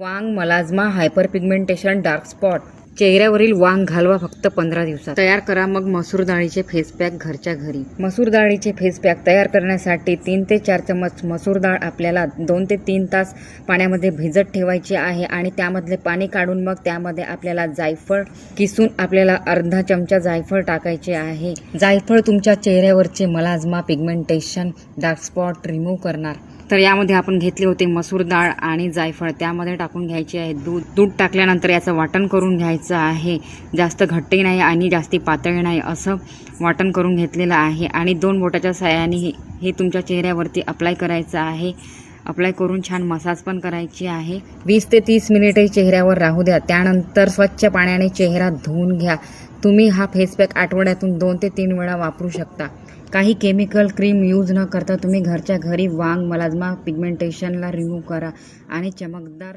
वांग मलाजमा hyperpigmentation dark spot. चेहऱ्यावरील वांग घालवा फक्त पंधरा दिवसात. तयार करा मग मसूर डाळीचे फेस पॅक घरच्या घरी. मसूर डाळीचे फेस पॅक तयार करण्यासाठी तीन ते चार चमच मसूर डाळ आपल्याला दोन ते तीन तास पाण्यामध्ये भिजत ठेवायची आहे आणि त्यामधले पाणी काढून मग त्यामध्ये आपल्याला जायफळ किसून आपल्याला अर्धा चमचा जायफळ टाकायचे आहे. जायफळ तुमच्या चेहऱ्यावरचे मलाजमा पिगमेंटेशन डार्क स्पॉट रिमूव्ह करणार. तर यामध्ये आपण घेतले होते मसूर डाळ आणि जायफळ. त्यामध्ये टाकून घ्यायचे आहे दूध. दूध टाकल्यानंतर याचं वाटण करून घ्यायचं आहे. जास्त घट्टही नाही आणि जास्ती पातळी नाही असं वाटण करून घेतलेलं आहे. आणि दोन बोटाच्या साह्याने हे- हे तुमच्या चेहऱ्यावरती अप्लाय करायचं आहे. अप्लाय करून छान मसाज पण करायची आहे. वीस ते तीस मिनिटे चेहऱ्यावर राहू द्या. त्यानंतर स्वच्छ पाण्याने चेहरा धुवून घ्या. तुम्ही हा फेसपॅक आठवड्यातून दोन ते तीन वेळा वापरू शकता. काही केमिकल क्रीम यूज न करता तुम्ही घरच्या घरी वांग मलाजमा पिगमेंटेशनला रिमूव्ह करा. आणि चमकदार